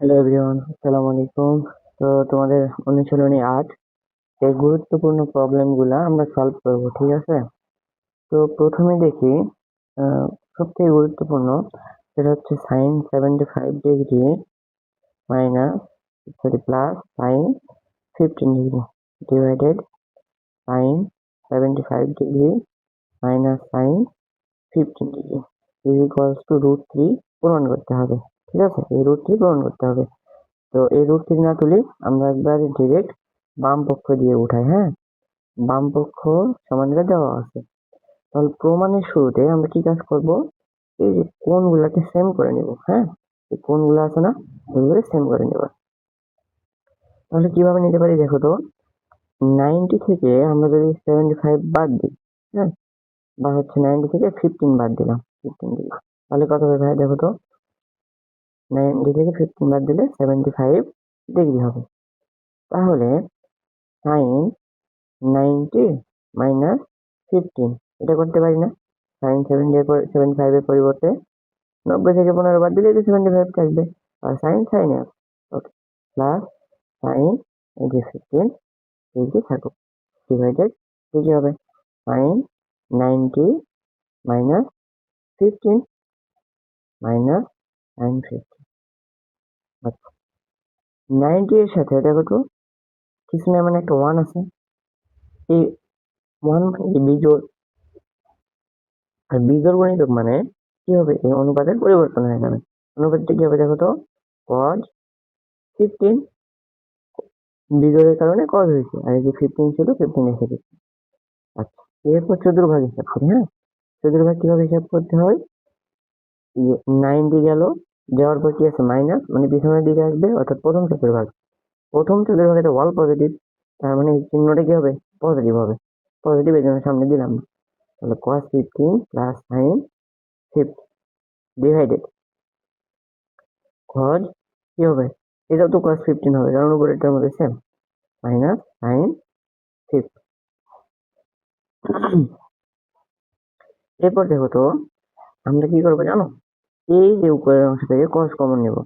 Hello everyone আসসালামু আলাইকুম তো তোমাদের অনুশীলনী আট এই গুরুত্বপূর্ণ প্রবলেমগুলা আমরা সলভ করব, ঠিক আছে? তো প্রথমে দেখি সবথেকে গুরুত্বপূর্ণ সেটা হচ্ছে sine seventy five degree minus sorry plus sine fifteen degree divided sine seventy five degree minus sine fifteen degree is two root three পূরণ করতে হবে। ঠিক আছে এই রুট থ্রি পূরণ করতে হবে। তো এই রুট থ্রি না তুলি আমরা একবার ডিরেক্ট বাম পক্ষ দিয়ে উঠাই হ্যাঁ? বাম পক্ষ সমান দেওয়া আছে। তাহলে প্রমাণের শুরুতে আমরা কি কাজ করব? এই যে কোণগুলোকে সেম করে নেব হ্যাঁ? এই কোণগুলো আছে না এগুলোকে সেম করে নেব। তাহলে কীভাবে নিতে পারি দেখো তো? নাইনটি থেকে আমরা যদি সেভেন্টি ফাইভ বাদ দিই হ্যাঁ? বা হচ্ছে নাইনটি থেকে ফিফটিন বাদ দিলাম ফিফটিন দিলাম। তাহলে কত হবে ভাই দেখো তো? নাইনটি থেকে ফিফটিন বাদ দিলে সেভেন্টি ফাইভ ডিগ্রি হবে। তাহলে সাইন নাইনটি মাইনাস ফিফটিন এটা করতে পারি না। সাইন সেভেন্টি সেভেন্টি ফাইভের পরিবর্তে নব্বই থেকে পনেরো বাদ দিলে তো সেভেন্টি ফাইভ থাকবে। আর sine sine okay plus sine এই যে ফিফটিন ডিগ্রি থাকুক। ডিভাইডেড ডিগ্রি হবে। Sine ninety minus fifteen minus sine fifteen আচ্ছা। এর সাথে, দেখো তো, কিছু না মানে একটা ওয়ান আছে। এই ওয়ান মানে বিজোড়, আর বিজোড় গণিতক মানে কি হবে? এই অনুপাতের পরিবর্তন হয়ে যাবে। অনুপাতটা কি হবে, দেখো তো কজ ফিফটিন বিজোড়ের কারণে কজ হয়েছে। আর এই যে ফিফটিন ছিল ফিফটিন এসে গেছে। আচ্ছা এরপর চতুর্ভাগ হিসাব করি হ্যাঁ? চতুর্ভাগ কীভাবে হিসাব করতে হয়? নাইনটি গেল যাওয়ার পর কি আছে? মাইনাস মানে পিছনের দিকে আসবে, অর্থাৎ প্রথম চতুর্ভাগ প্রথম চতুর্ভাগে তো ওয়াল পজিটিভ তার মানে চিহ্নটা কি হবে? পজিটিভ হবে। পজিটিভ এই জন্য সামনে দিলাম তাহলে cos fifteen plus sine fifty divided cos কি হবে? এটাও তো কস ফিফটিন হবে, কারণ উপরে এটার মধ্যে সেম মাইনাস সাইন ফিফটি এরপর দেখো তো, আমরা কি করব জানো? এই যে উপরের অংশ থেকে কস কমন নেব।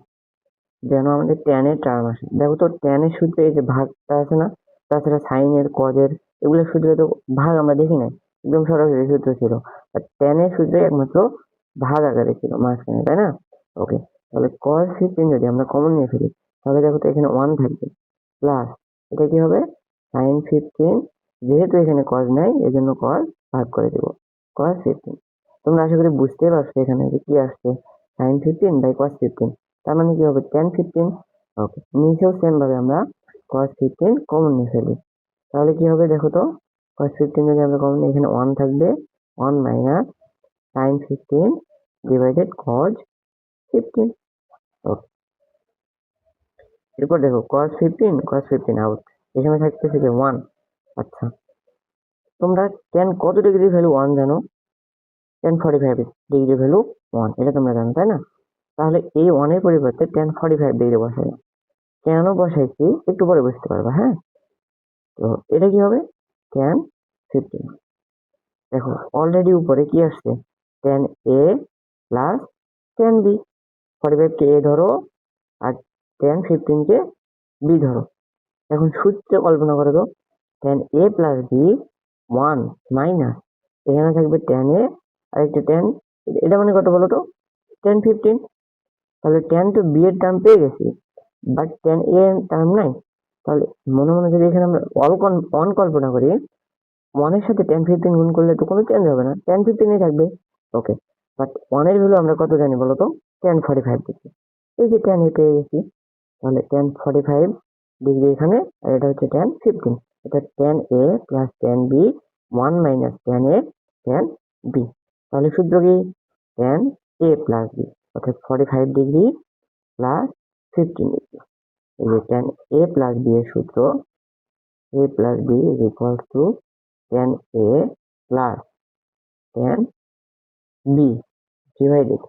যেন আমাদের ট্যানের টার্ম আসে। দেখো তো ট্যানের সূত্রে এই যে ভাগটা আছে না, তাছাড়া সাইনের কজের এগুলোর সূত্রে তো ভাগ আমরা দেখি নাই। একদম সরাসরি সূত্র ছিল। আর ট্যানের সূত্রে একমাত্র ভাগ আকারে ছিল, মাঝখানে, তাই না? ওকে তাহলে কস ফিফটিন যদি আমরা কমন নিয়ে ফেলি, তাহলে দেখো তো এখানে ওয়ান থাকবে। প্লাস এটা কি হবে? সাইন ফিফটিন যেহেতু এখানে কজ নাই এই জন্য কজ ভাগ করে দেবো। কস ফিফটিন তোমরা আশা করি বুঝতে পারছ এখানে যে কি আসছে। Sine fifteen by cos fifteen তার মানে কি হবে? টেন ফিফটিন ওকে নিচেও সেম ভাবে আমরা কস ফিফটিন কমন নিয়ে ফেলি। তাহলে কি হবে দেখো তো? কস ফিফটিন যদি আমরা কমন এখানে ওয়ান থাকবে। One minus sine fifteen divided cos fifteen okay এরপর দেখো cos fifteen cos fifteen out এখানে থাকতেছে যে ওয়ান আচ্ছা। তোমরা টেন কত ডিগ্রি ভ্যালু ওয়ান জানো? Tan forty five degree value one এটা তোমরা জানো, তাই না? তাহলে এই ওয়ানের পরিবর্তে টেন ফর্টি ফাইভ ডিগ্রি বসাই। কেন বসাইছি? একটু পরে বুঝতে পারবা হ্যাঁ? তো এটা কি হবে? টেন ফিফটিন দেখো অলরেডি উপরে কি আসছে? Tan A plus tan B forty ফাইভকে A ধরো, আর টেন ফিফটিনকে বি ধরো। এখন সূত্রে কল্পনা করো তো tan A plus B one minus এখানে থাকবে টেন এ আর একটা টেন এটা মানে কত বলো তো টেন ফিফটিন তাহলে টেন তো বি এর টার্ম পেয়ে গেছি বাট টেন এ এর টার্ম নাই। তাহলে মনে মনে যদি এখানে আমরা অল অন কল্পনা করি ওয়ানের সাথে টেন ফিফটিন গুণ করলে তো কোনো চেঞ্জ হবে না। টেন ফিফটিনই থাকবে ওকে বাট ওয়ানের ভ্যালু আমরা কত জানি বলো তো টেন ফর্টি ফাইভ ডিগ্রি এই যে টেন এ পেয়ে গেছি, তাহলে টেন ফর্টি ফাইভ ডিগ্রি এখানে, আর এটা হচ্ছে টেন ফিফটিন এটা tan A plus tan B one minus tan A tan B তাহলে সূত্র কি? টেন এ প্লাস বি অর্থাৎ forty five degree plus fifteen degree এই যে টেন এ প্লাস বি এর সূত্র A plus B is equal to tan A plus tan B divided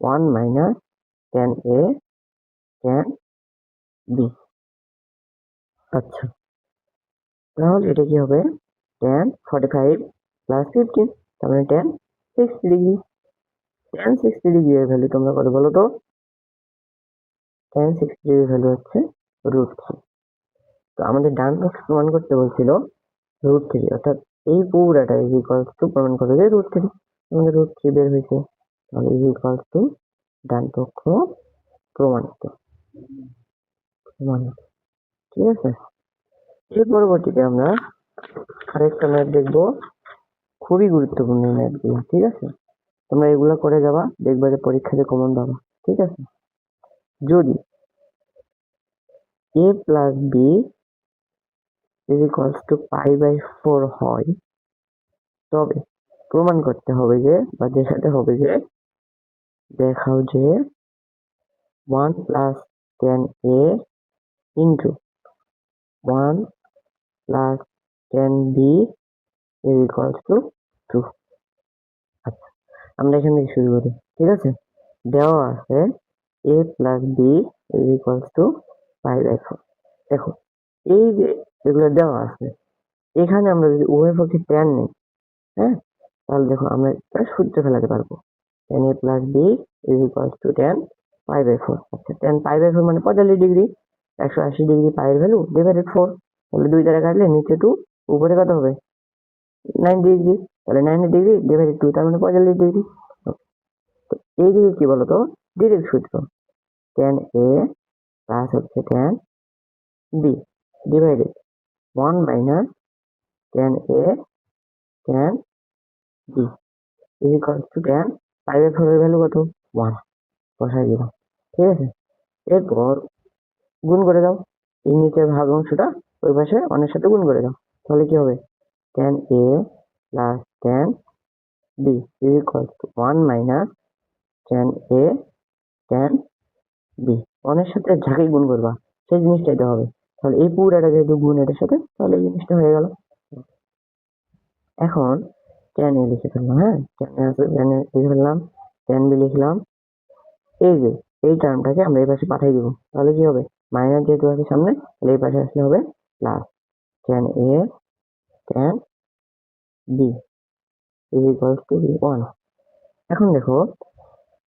one minus tan A tan B আচ্ছা তাহলে এটা কি হবে? Tan forty five plus fifteen তার মানে tan sixty degree tan sixty degree এর ভ্যালু তোমরা কত বলো তো? টেন সিক্সটি ডিগ্রি ভ্যালু হচ্ছে রুট থ্রি তো আমাদের ডান পক্ষ প্রমাণ করতে বলছিল রুট থ্রি অর্থাৎ এই পুরাটা ইজ ইকুয়ালস টু প্রমাণ করতে যে রুট থ্রি আমাদের রুট থ্রি বের হয়েছে। তাহলে ইজ ইকুয়ালস টু ডান পক্ষ প্রমাণিত প্রমাণিত ঠিক আছে? এর পরবর্তীতে আমরা আরেকটা ম্যাথ দেখব। খুবই গুরুত্বপূর্ণ এই ম্যাথগুলো ঠিক আছে? তোমরা এগুলো করে যাবা, দেখবা যে পরীক্ষাতে কমন পাবা ঠিক আছে? যদি A plus B is equals to pi by four হয়, তবে প্রমাণ করতে হবে যে, বা দেখাতে হবে যে, দেখাও যে one plus tan A into one plus tan B is equals to two আচ্ছা আমরা এখান থেকে শুরু করি, ঠিক আছে? দেওয়া আছে A plus B is equals to pi by four দেখো, এই যে যেগুলো দেওয়া আছে, এখানে আমরা যদি উভয় পক্ষে ট্যান নিই হ্যাঁ? তাহলে দেখো আমরা সূত্রে ফেলাতে পারব। Tan A plus B is equals to tan pi by four আচ্ছা টেন পাই বাই ফোর মানে পঁয়তাল্লিশ ডিগ্রি, একশো আশি ডিগ্রি পাইয়ের ভ্যালু ডিভাইডেড ফোর তাহলে দুই দ্বারা কাটলে নিচে টু উপরে কত হবে? নাইনটি ডিগ্রি তাহলে নাইনটি ডিগ্রি ডিভাইডেড টু তার মানে পঁয়তাল্লিশ ডিগ্রি তো এই দিকে কি বলতো? ডিরেক্ট সূত্র। টেন এ প্লাস হচ্ছে tan B divided one minus tan A tan B is equals to tan ফাইভের ফোরের ভ্যালু কত? ওয়ান বসাই দিলাম। ঠিক আছে? এরপর গুণ করে দাও। এই নিচের ভাগ অংশটা ওই পাশে অনেক সাথে গুণ করে দাও। তাহলে কি হবে? Tan A plus tan B is equals to one minus tan A tan B ওয়ানের সাথে যাকেই গুণ করবা, সেই জিনিসটা এটা হবে। তাহলে এই পুরাটা যেহেতু গুণ এটার সাথে, তাহলে এই জিনিসটা হয়ে গেল। এখন টেন এ লিখে ফেললাম হ্যাঁ? টেন এ লিখে ফেললাম টেন বি লিখলাম। এই যে, এই টার্মটাকে আমরা এই পাশে পাঠিয়ে দিব। তাহলে কি হবে? মাইনাস যেহেতু আছে সামনে, তাহলে এই পাশে আসলে হবে plus tan A tan B is equals to one এখন দেখো,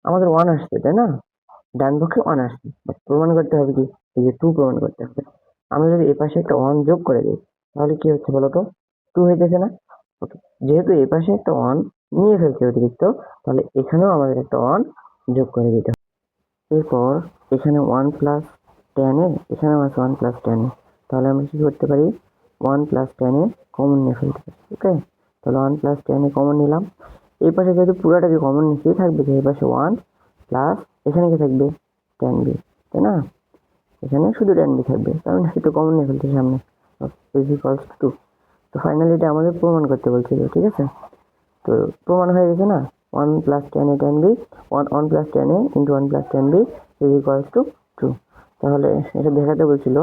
আমাদের ওয়ান আসছে, তাই না? ডান পক্ষে ওয়ান আসছে। But প্রমাণ করতে হবে কি? এই যে টু প্রমাণ করতে হবে। আমরা যদি এই পাশে একটা ওয়ান যোগ করে দিই, তাহলে কি হচ্ছে বলো বলতো? টু হইতেছে না। যেহেতু এই পাশে একটা ওয়ান নিয়ে ফেলছে অতিরিক্ত, তাহলে এখানেও আমাদের একটা ওয়ান যোগ করে দিতে হবে। এরপর এখানে ওয়ান প্লাস টেনে এখানে আছে ওয়ান প্লাস টেনে তাহলে আমরা কি করতে পারি? ওয়ান প্লাস টেনে কমন নিয়ে ফেলতে পারি ওকে তাহলে ওয়ান প্লাস টেনে কমন নিলাম। এই পাশে যেহেতু পুরাটাকে কমন নিচেই থাকবে যে এই পাশে ওয়ান প্লাস এখানে কি থাকবে? টেন বি তাই না? এখানে শুধু টেন বি থাকবে কারণ সেটা কমন নিয়ে ফেলতে সামনে। ইজ ইকুয়ালস টু তো ফাইনালি এটা আমাদের প্রমাণ করতে বলছিল, ঠিক আছে? তো প্রমাণ হয়ে গেছে না? One plus tan A tan B one one plus tan A into one plus tan B is equals to two তাহলে এটা দেখাতে বলছিল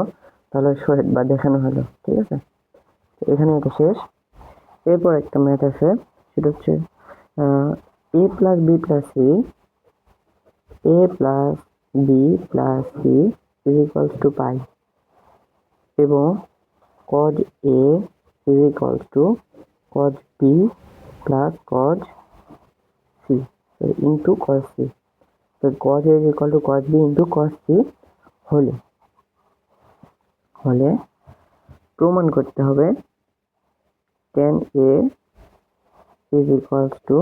তাহলে শোহেদ বা দেখানো হলো, ঠিক আছে? এখানে এটা শেষ। এরপর একটা ম্যাথ আছে, সেটা হচ্ছে A plus B plus C A plus B plus C is equals to pi এবং cos A is equals to cos B plus cos C into cos C তো cos A is equal to cos B into cos C হলে। হলে প্রমাণ করতে হবে tan A is equals to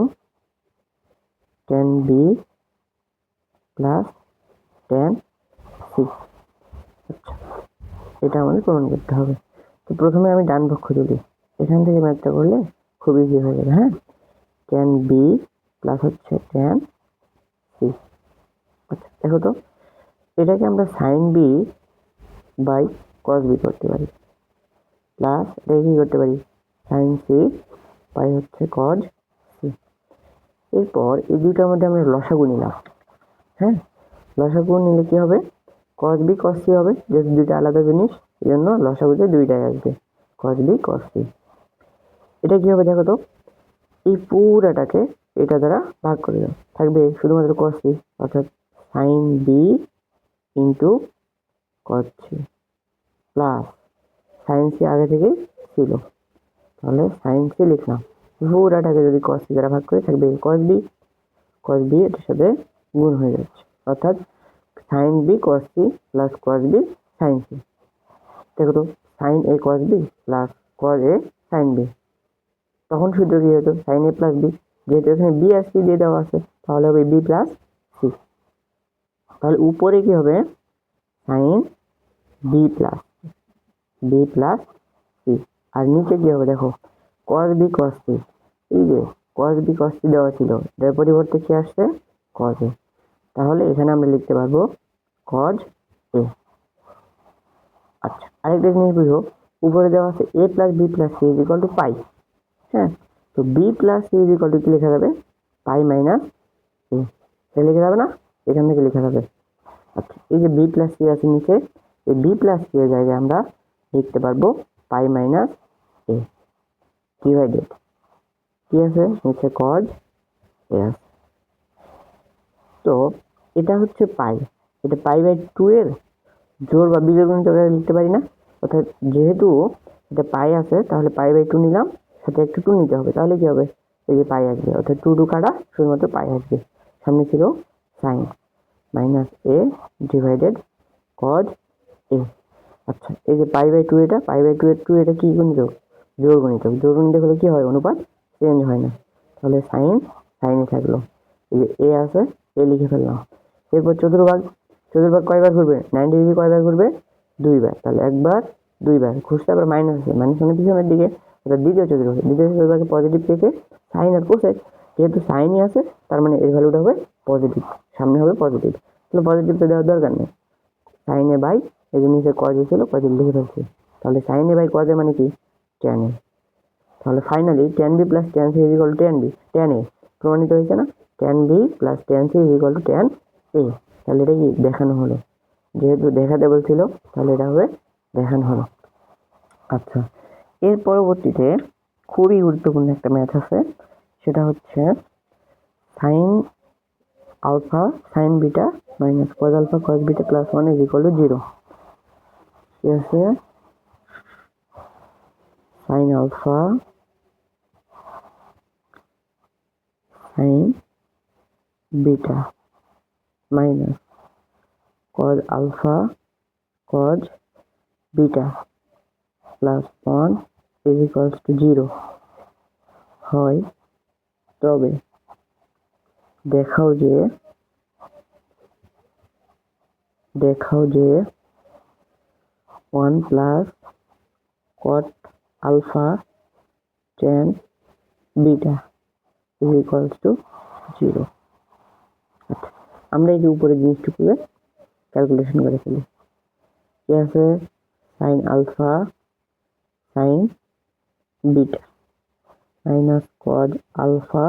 tan B plus tan C আচ্ছা এটা আমাদের প্রমাণ করতে হবে। তো প্রথমে আমি ডান পক্ষ তুলি। এখান থেকে ম্যাথটা করলে খুব ইজি হয়ে যাবে হ্যাঁ? টেন বি প্লাস হচ্ছে টেন সি আচ্ছা দেখো তো, এটাকে আমরা sine B by cos B করতে পারি। প্লাস এটাকে কী করতে পারি? সাইন সি বাই হচ্ছে কজ সি এরপর এই দুইটার মধ্যে আমরা লসাগু নিলাম। হ্যাঁ? লসাগু নিলে কি হবে? কস বি কস সি হবে। যেহেতু দুইটা আলাদা জিনিস, এই জন্য লসাগুতে দুইটাই আসবে। কস বি কস সি এটা কি হবে দেখো তো? এই পুরাটাকে এটা দ্বারা ভাগ করে দাও। থাকবে শুধুমাত্র কস সি অর্থাৎ sine B into cos C plus sine C আগে থেকেই ছিল। তাহলে সাইন লিখলাম। পুরাটাকে যদি কস দ্বারা ভাগ করে, থাকবে কস বি কস বি এটার সাথে গুণ হয়ে যাচ্ছে। অর্থাৎ sine B cos C plus cos B sine C দেখো তো sine A cos B plus cos A sine B তখন সূত্র কী হতো? সাইন এ প্লাস বি যেহেতু এখানে বি আর সি দিয়ে দেওয়া আছে, তাহলে হবে বি প্লাস সি তাহলে উপরে কী হবে? Sine B plus B plus C আর নিচে কি হবে দেখো? কস বি কস সি এই যে কস বি কস সি দেওয়া ছিল, এর পরিবর্তে কি আসছে? কস এ তাহলে এখানে আমরা লিখতে পারব কজ এ আচ্ছা আরেকটা জিনিস বুঝো, উপরে দেওয়া আছে A plus B plus C is to pi হ্যাঁ তো B plus C is equal to কি লেখা যাবে? পাই মাইনাস এ এটা লেখা যাবে না? এখান থেকে লেখা যাবে। আচ্ছা এই যে বি প্লাস সি আছে নিচে, এই বি প্লাস সি এর জায়গায় আমরা লিখতে পারব, পাই মাইনাস এ ডিভাইডেড কি আছে? নিচে কজ এ তো এটা হচ্ছে পাই। এটা পাই বাই টু এর জোর বা বিজোড় গুণিত লিখতে পারি না। অর্থাৎ যেহেতু এটা পাই আছে, তাহলে পাই বাই টু নিলাম, সাথে একটু টু নিতে হবে। তাহলে কি হবে? এই যে পাই আসবে। অর্থাৎ টু টু কাটা, শুধুমাত্র পাই আসবে। সামনে ছিল sine minus A divided cos A আচ্ছা এই যে পাই বাই টু এটা, পাই বাই টু এর টু এটা কি গুণিত জোর গুণিত। জোর গুণিত হলে কি হয় অনুপাত? চেঞ্জ হয় না। তাহলে সাইন সাইনে থাকল। এই যে এ আছে এ লিখে ফেললাম। এরপর চতুর্ভাগ চতুর্ভাগ কয়বার ঘুরবে? নাইনটি ডিগ্রি কয়বার ঘুরবে? দুইবার। তাহলে একবার, দুইবার। ঘুরতে আবার মাইনাস আছে। মাইনাস মানে পিছনের দিকে। অর্থাৎ দ্বিতীয় চতুর্ভাগ। দ্বিতীয় চতুর্ভাগে পজিটিভ পেয়েছে সাইন আর কোসেক যেহেতু সাইনই আছে, তার মানে এর ভ্যালুটা হবে পজিটিভ সামনে হবে পজিটিভ তাহলে পজিটিভ তো দেওয়ার দরকার নেই। সাইনে বাই এই যে নিচে কজে ছিল কজে লিখে ফেলছি তাহলে সাইনে বাই কজে মানে কি? টেন এ তাহলে finally tan B plus tan C is to tan B tan A প্রমাণিত হয়েছে না? Tan B plus tan C is equal to tan A তাহলে এটা কি? দেখানো হলো। যেহেতু দেখাতে বলছিল, তাহলে এটা হবে দেখানো হলো। আচ্ছা এর পরবর্তীতে খুবই গুরুত্বপূর্ণ একটা ম্যাথ আছে। সেটা হচ্ছে sine alpha sine beta minus cos alpha cos beta plus one is equal to zero কি আছে sine alpha sine beta minus cos alpha cos beta plus one is equals to zero হয় তবে দেখাও যে দেখাও যে one plus cot alpha tan beta is equals to zero আচ্ছা আমরা এই যে উপরে জিনিসটুকুকে ক্যালকুলেশন করে ফেলি। কি আছে? Sine alpha sine beta minus cos alpha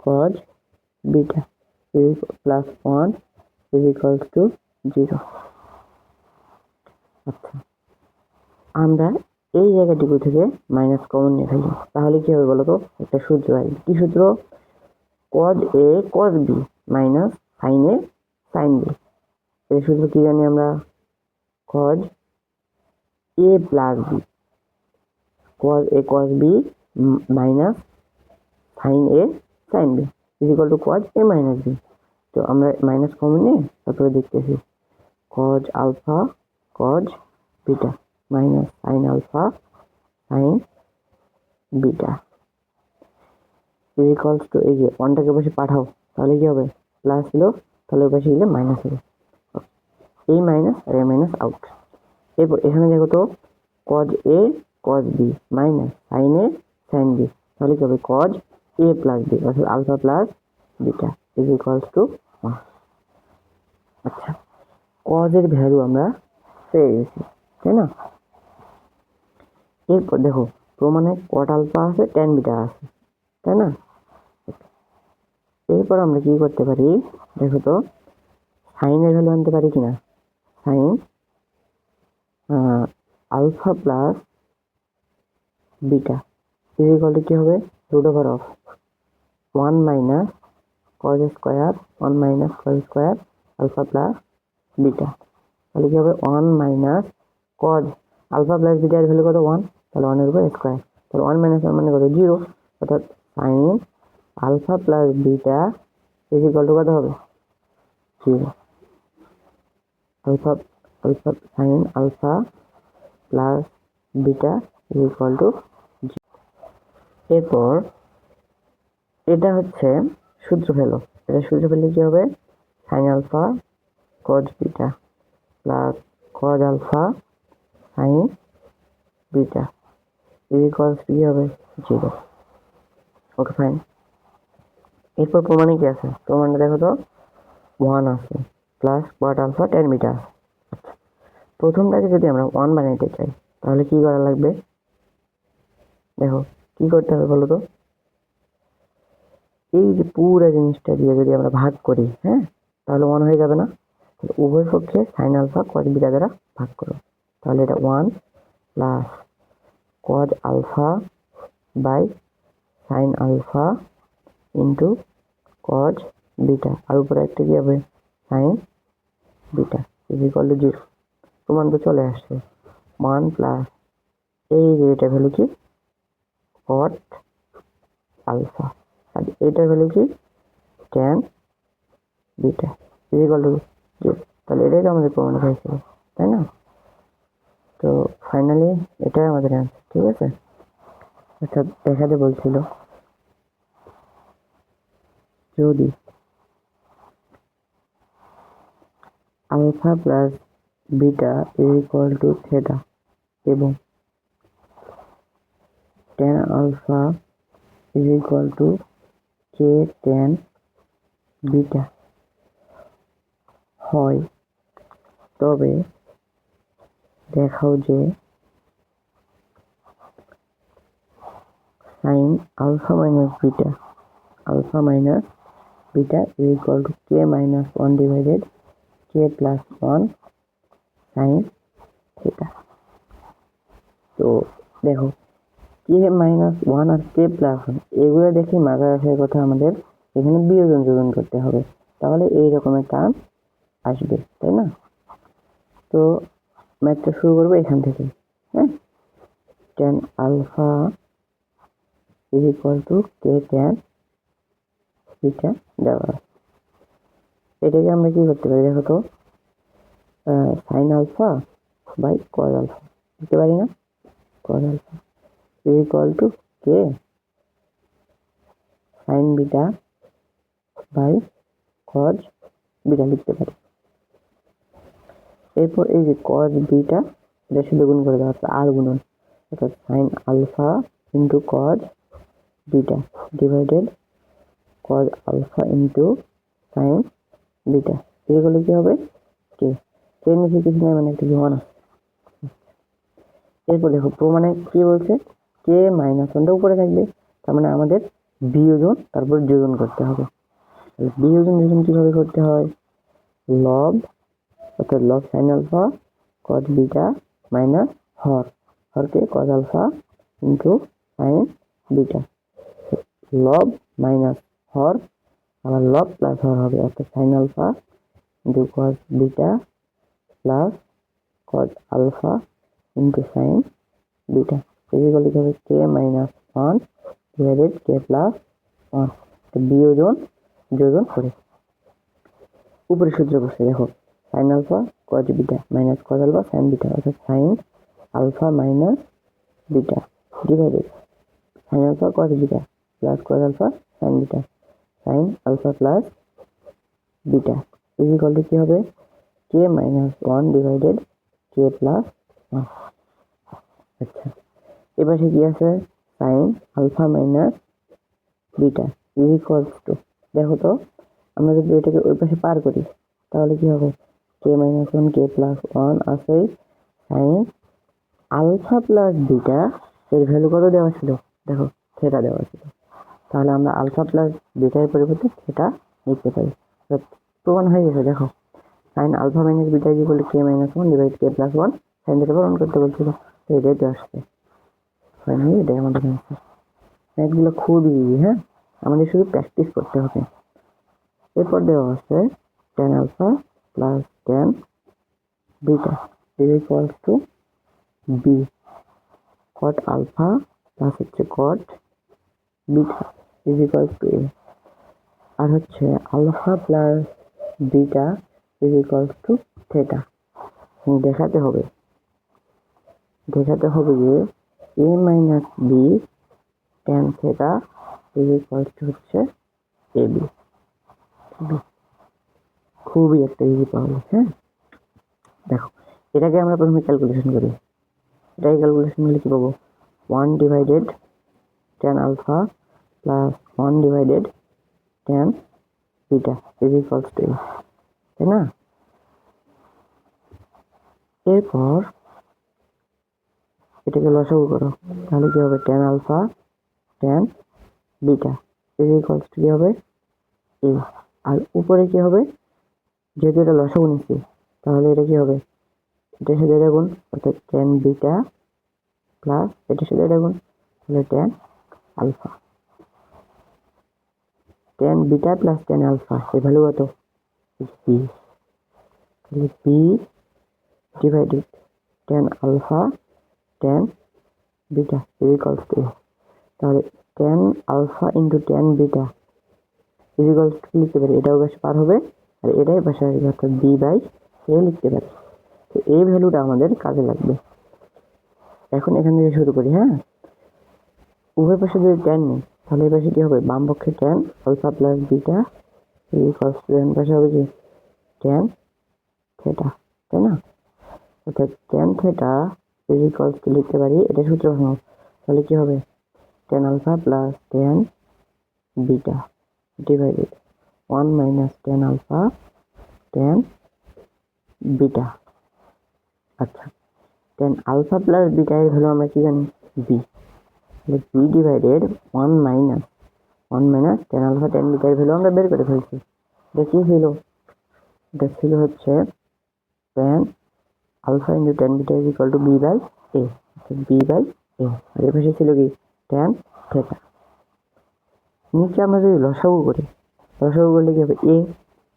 cos beta is plus 1 is equals to 0 আচ্ছা আমরা এই জায়গাটুকু থেকে মাইনাস কমন নিয়ে ফেলি তাহলে কি হবে বলো তো একটা সূত্র আসবে কি সূত্র? Cos A cos B minus sine A sine B এই সূত্র কি জানি আমরা? Cos A plus B cos A cos B minus sine A sine B is equal to cos A minus B তো আমরা মাইনাস কমন নিয়ে তারপরে দেখতেছি। Cos alpha cos beta minus sine alpha sine beta is equals to এই যে ওয়ানটাকে পাশে পাঠাও, তাহলে কি হবে? প্লাস ছিল তাহলে পাশে গেলে মাইনাস হবে এই মাইনাস আর এই মাইনাস আউট এরপর এখানে দেখো তো cos A cos B minus sine A sine B তাহলে কি হবে? কজ এ প্লাস বি অর্থাৎ alpha plus beta is equals to আচ্ছা কজের ভ্যালু আমরা পেয়ে গেছি তাই না? এরপর দেখো, প্রমাণে কট আলফা আছে টেন বিটা আছে, তাই না? এরপর আমরা কি করতে পারি? দেখো তো সাইনের ভ্যালু আনতে পারি কিনা? Sine alpha plus beta is equal কি হবে? Root over of one minus cos square one minus cos square alpha plus beta তাহলে কি হবে one minus cos alpha plus bitter value কত? ওয়ান তাহলে ওয়ানের উপর স্কোয়ার তাহলে ওয়ান মাইনাস ওয়ান মানে কত? জিরো অর্থাৎ sine alpha plus beta is equal to কত হবে? Zero alpha alpha sine alpha plus beta equal to এরপর এটা হচ্ছে সূত্র ফেলো। এটা সূত্র ফেলে কি হবে? Sine alpha cos beta plus cos alpha sine beta equals কি হবে জিরো ওকে ফাইন এরপর প্রমাণে কি আছে? প্রমাণটা দেখো তো ওয়ান আছে plus cot alpha tan metre প্রথমটাকে যদি আমরা ওয়ান বানাইতে চাই, তাহলে কি করা লাগবে? দেখো, কি করতে হবে বলো তো? এই যে পুরো জিনিসটা দিয়ে যদি আমরা ভাগ করি হ্যাঁ তাহলে ওয়ান হয়ে যাবে না। উভয় পক্ষে সাইন আলফা কজ বিটা দ্বারা ভাগ করো। তাহলে এটা one plus cos alpha by sine alpha into cos beta আর উপরে একটা কী হবে? Sine beta is equal to zero প্রমাণ তো চলে আসছে। ওয়ান প্লাস এই যে এটা ভ্যালু কি? কট আলফা আর এটার ভ্যালু কি? Tan beta is equal to zero তাহলে এটাই তো আমাদের প্রমাণ হয়েছিল তাই না? তো ফাইনালি এটাই আমাদের অ্যান্সার ঠিক আছে? আচ্ছা দেখাতে বলছিল। যদি alpha plus beta is equal to theta এবং tan alpha is equal to K tan beta হয়। তবে দেখাও যে sine alpha minus beta alpha minus beta is equal to K minus one divided K plus one sine theta তো দেখো K minus one আর K plus one এগুলো দেখে মাথায় রাখার কথা আমাদের এখানে বিয়োজন যোজন করতে হবে। তাহলে এই রকমের টার্ম আসবে, তাই না? তো ম্যাথটা শুরু করব এখান থেকে হ্যাঁ? Tan alpha is equal to K tan এটা দেওয়া এটাকে আমরা কি করতে পারি দেখো তো? Sine alpha by cos alpha দিতে পারি না? Cos alpha is equal to K sine beta by cos beta লিখতে পারি। এরপর এই যে কজ বিটা এটা শুধু গুণ করে দেওয়া হচ্ছে আর গুণন। অর্থাৎ sine alpha into cos beta divided cos alpha into sine beta এগুলো কি হবে? কে কে নিচে কিছু নাই মানে একটা আছে এরপর দেখো প্রমাণে কি বলছে? কে মাইনাস ওয়ানটা উপরে থাকবে, তার মানে আমাদের বিয়োজন তারপর যোজন করতে হবে। বিয়োজন যোজন কীভাবে করতে হয়? লব অর্থাৎ লব sine alpha cos beta minus হর। হরকে cos alpha into sine beta লব মাইনাস হর, আবার লব প্লাস হর হবে। অর্থাৎ sine alpha into cos beta plus cos alpha into sine beta is equal লিখতে হবে K minus one divided K plus one বিয়োজন যোজন করে। উপরে সূত্র বসে, দেখো। Sine alpha cos beta minus cos alpha sine beta অর্থাৎ sine alpha minus beta divided sine alpha cos beta plus cos alpha sine beta sine alpha plus beta is equal to কি হবে? K minus one divided K plus আচ্ছা এপাশে কি আছে? Sine alpha minus beta is equals to দেখো তো, আমরা যদি এটাকে ওই পাশে পার করি, তাহলে কি হবে? K minus one K plus one আছে সাইন আলফা প্লাস বিটা এর ভ্যালু কত দেওয়া ছিল? দেখো থেটা দেওয়া ছিল। তাহলে আমরা আলফা প্লাস বিটার পরিবর্তে থেটা লিখতে পারি। প্রমাণ হয়ে গেছে, দেখো। সাইন আলফা মাইনাস বিটা কি বলে K minus one divide K plus one sine theta প্রমাণ করতে বলছিল। তো এটাই তো আসছে। ফাইনালি এটাই আমাদের অ্যান্সার ম্যাথগুলো খুবই ইজি হ্যাঁ? আমাদের শুধু প্র্যাকটিস করতে হবে। এরপর দেওয়া আছে tan alpha plus tan beta is equals to B cot alpha plus হচ্ছে cot beta is equals to A আর হচ্ছে alpha plus beta is equals to theta দেখাতে হবে। দেখাতে হবে যে A minus B tan theta is equal to হচ্ছে A B খুবই একটা ইজি প্রবলেম হ্যাঁ? দেখো, এটাকে আমরা প্রথমে ক্যালকুলেশন করি। এটাকে ক্যালকুলেশন করলে কি পাবো? One divided tan alpha plus one divided tan beta is equals to তাই না? এরপর এটাকে লসাগু করো, তাহলে কি হবে? Tan alpha tan beta is equals to কি হবে? এ আর উপরে কি হবে? যেহেতু এটা লসাগু নিচ্ছি তাহলে এটা কি হবে? এটার সাথে এটা গুণ, অর্থাৎ টেন বিটা প্লাস এটার সাথে এটা গুণ, তাহলে tan alpha tan beta plus tan alpha এই ভ্যালু কত? বি তাহলে B divided tan alpha tan beta is equals to তাহলে tan alpha into tan beta is equals to লিখতে পারি? এটাও বেশ পার হবে। আর এটাই পাশে আসবে অর্থাৎ বি বাই এ লিখতে পারি। তো এই ভ্যালুটা আমাদের কাজে লাগবে। এখন এখান থেকে শুরু করি হ্যাঁ? উভয় পাশে যদি ট্যান নিই, তাহলে এই পাশে কী হবে? বাম পক্ষে tan alpha plus beta equals to ডান পাশে হবে কি? টেন থেটা তাই না? অর্থাৎ ট্যান থেটা ইকুয়ালস টু লিখতে পারি, এটা সূত্র হলো, তাহলে কী হবে? Tan alpha plus tan beta divided one minus tan alpha tan beta আচ্ছা টেন আলফা প্লাস বিটা এর ভ্যালু আমরা কি জানি? B B divided one minus one minus tan alpha tan bitter value আমরা বের করে ফেলছি। এটা কি ছিল এটা ছিল হচ্ছে tan alpha into tan beta is equal to B by A B by A আর এর পাশে ছিল কি? টেন থেটা নিচে আমরা যদি লসাগু করি লসাগু করলে কি হবে? এ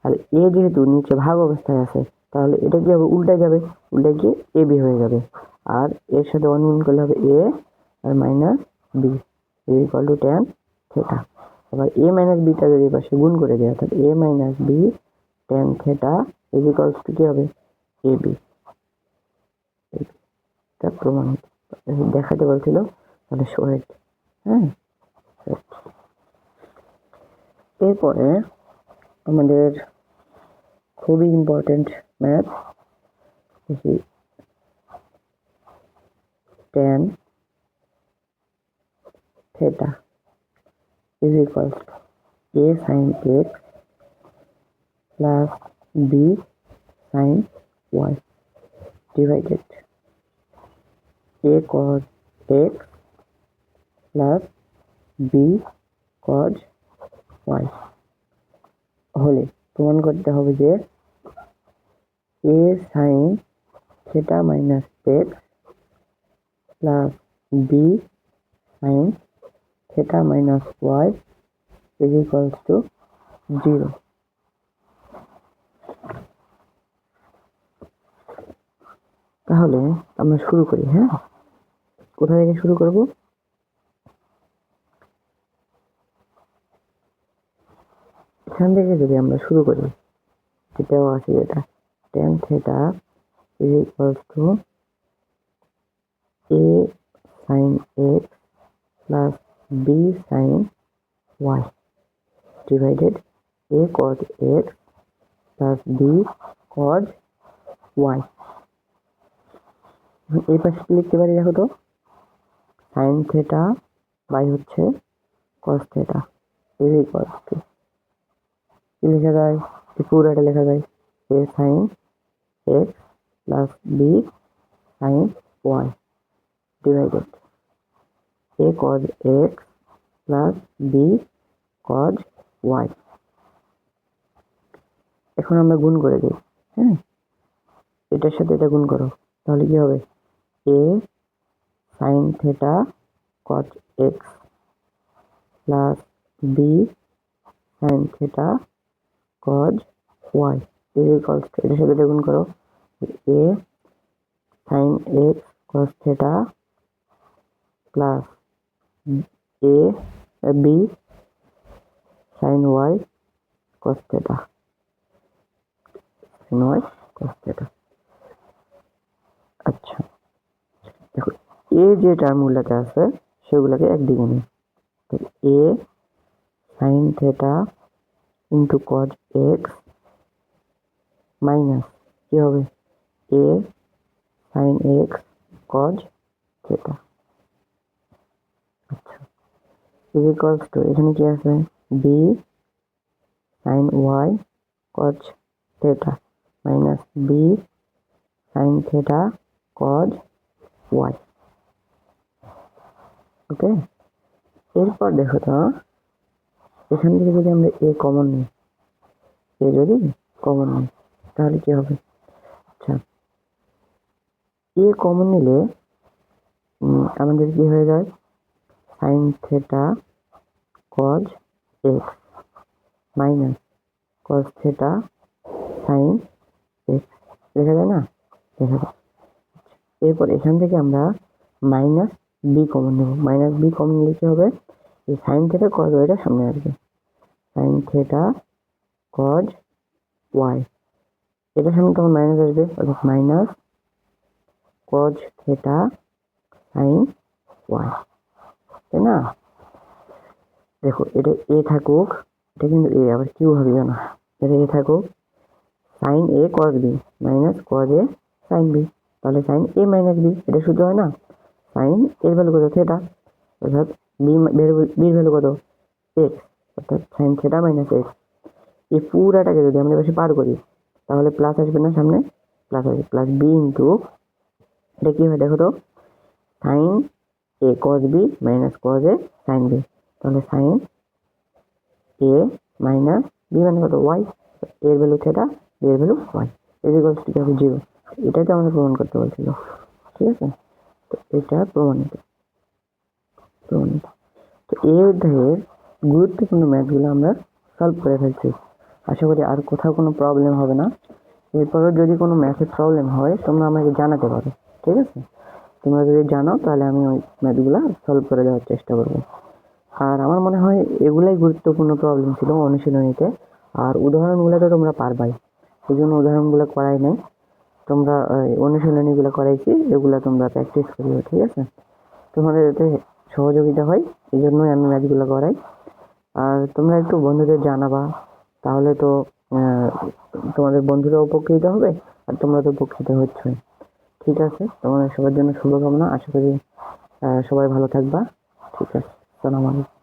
আর এ যেহেতু নিচে ভাগ অবস্থায় আছে, তাহলে এটা কি হবে? উল্টে যাবে। উল্টে গিয়ে এ বি হয়ে যাবে। আর এর সাথে গুণ করলে হবে এ, আর minus B. Equal to tan theta আবার এ মাইনাস বিটা যদি পাশে গুণ করে দেয় অর্থাৎ A minus B tan theta is equals to কি হবে? A B. এটা প্রমাণিত দেখাতে বলছিল, তাহলে সোয়েট হ্যাঁ? এরপরে আমাদের খুবই ইম্পর্টেন্ট ম্যাথ দেখি tan theta is equals to a sin x plus b sin y divided a cos x plus b cos y হলে প্রমাণ করতে হবে যে a sin theta minus x plus b sin theta minus y is equals to 0. তাহলে আমরা শুরু করি হ্যাঁ কোথা থেকে শুরু করব এখান থেকে যদি আমরা শুরু করি যেটাও আছে যেটা tan theta is equals to A sine X plus B sine Y divided A cos x plus B cos Y এই পাশে লিখতে পারি দেখো তো? সাইন থেটা বাই হচ্ছে cos theta is equal to লেখা যায়? পুরোটা লেখা যায়? A sine X plus B sine Y divided A cos X plus B cos Y এখন আমরা গুণ করে দিই হ্যাঁ? এটার সাথে এটা গুণ করো, তাহলে কী হবে? A sine theta cos X plus B sine theta cos Y is equals to এটার সাথে দেখুন করো A sine X cos theta plus A B sine Y cos theta sine Y cos theta আচ্ছা দেখো এ যে টার্মগুলোকে আছে সেগুলোকে একদিকে নিই তো A sine theta into cos X minus কি হবে? A sine X cos theta আচ্ছা। ইজ ইকুয়ালস টু এখানে কি আছে? B sine Y cos theta minus B sine theta cos Y okay এরপর দেখো তো এখান থেকে যদি আমরা এ কমন নিই এ যদি কমন নিই, তাহলে কি হবে? আচ্ছা এ কমন নিলে আমাদের কি হয়ে যায়? Sine theta cos X minus cos theta sine X লেখা যায় না? লেখা যায়। এরপর এখান থেকে আমরা মাইনাস বি কমন নেব। মাইনাস বি কমন নিলে কি হবে? এই সাইন থেটা কজ ওয়াইটা সামনে আসবে। সাইন থেটা কজ ওয়াই এটা সামনে তখন মাইনাস আসবে অর্থাৎ minus cos theta sine Y তাই না? দেখো, এটা এ থাকুক, এটা কিন্তু এ আবার কিউ হবে না এটা এ থাকুক sine A cos B minus cos A sine B তাহলে সাইন এ মাইনাস বি এটা শুধু হয় না? সাইন এর ভ্যালু কত? থেটা। অর্থাৎ বি বির ভ্যালু কত? এক্স অর্থাৎ সাইন থেটা মাইনাস এক্স এই পুরাটাকে যদি আমরা বেশি পার করি, তাহলে প্লাস আসবে না সামনে প্লাস আসবে প্লাস বি ইন্টু এটা কি হয় দেখো তো? Sine A cos B minus cos A sine B তাহলে সাইন এ মাইনাস বি মানে কত? ওয়াই এর ভ্যালু থেটা বি এর ভ্যালু ওয়াই এর ইকুয়ালস টু হবে জিরো তো আমাদের প্রমাণ করতে বলছিল, ঠিক আছে? তো এটা প্রমাণিত প্রমাণিত। তো এই অধ্যায়ের গুরুত্বপূর্ণ ম্যাথগুলো আমরা সলভ করে ফেলছি। আশা করি আর কোথাও কোনো প্রবলেম হবে না। এরপরেও যদি কোনো ম্যাথের প্রবলেম হয়, তোমরা আমাকে জানাতে পারো, ঠিক আছে? তোমরা যদি জানাও, তাহলে আমি ওই ম্যাথগুলো সলভ করে দেওয়ার চেষ্টা করব। আর আমার মনে হয় এগুলাই গুরুত্বপূর্ণ প্রবলেম ছিল অনুশীলনীতে। আর উদাহরণগুলো তো তোমরা পারবাই। এই জন্য উদাহরণগুলো করাই নাই। তোমরা অনুশীলনীগুলো করাইছি এগুলো তোমরা প্র্যাকটিস করিও, ঠিক আছে? তোমাদের যাতে সহযোগিতা হয়, এই জন্যই আমি ম্যাথগুলো করাই। আর তোমরা একটু বন্ধুদের জানাবা, তাহলে তো তোমাদের বন্ধুরা উপকৃত হবে, আর তোমরা তো উপকৃত হচ্ছই। ঠিক আছে? তোমাদের সবার জন্য শুভকামনা। আশা করি সবাই ভালো থাকবা। ঠিক আছে। সালাম আলাইকুম।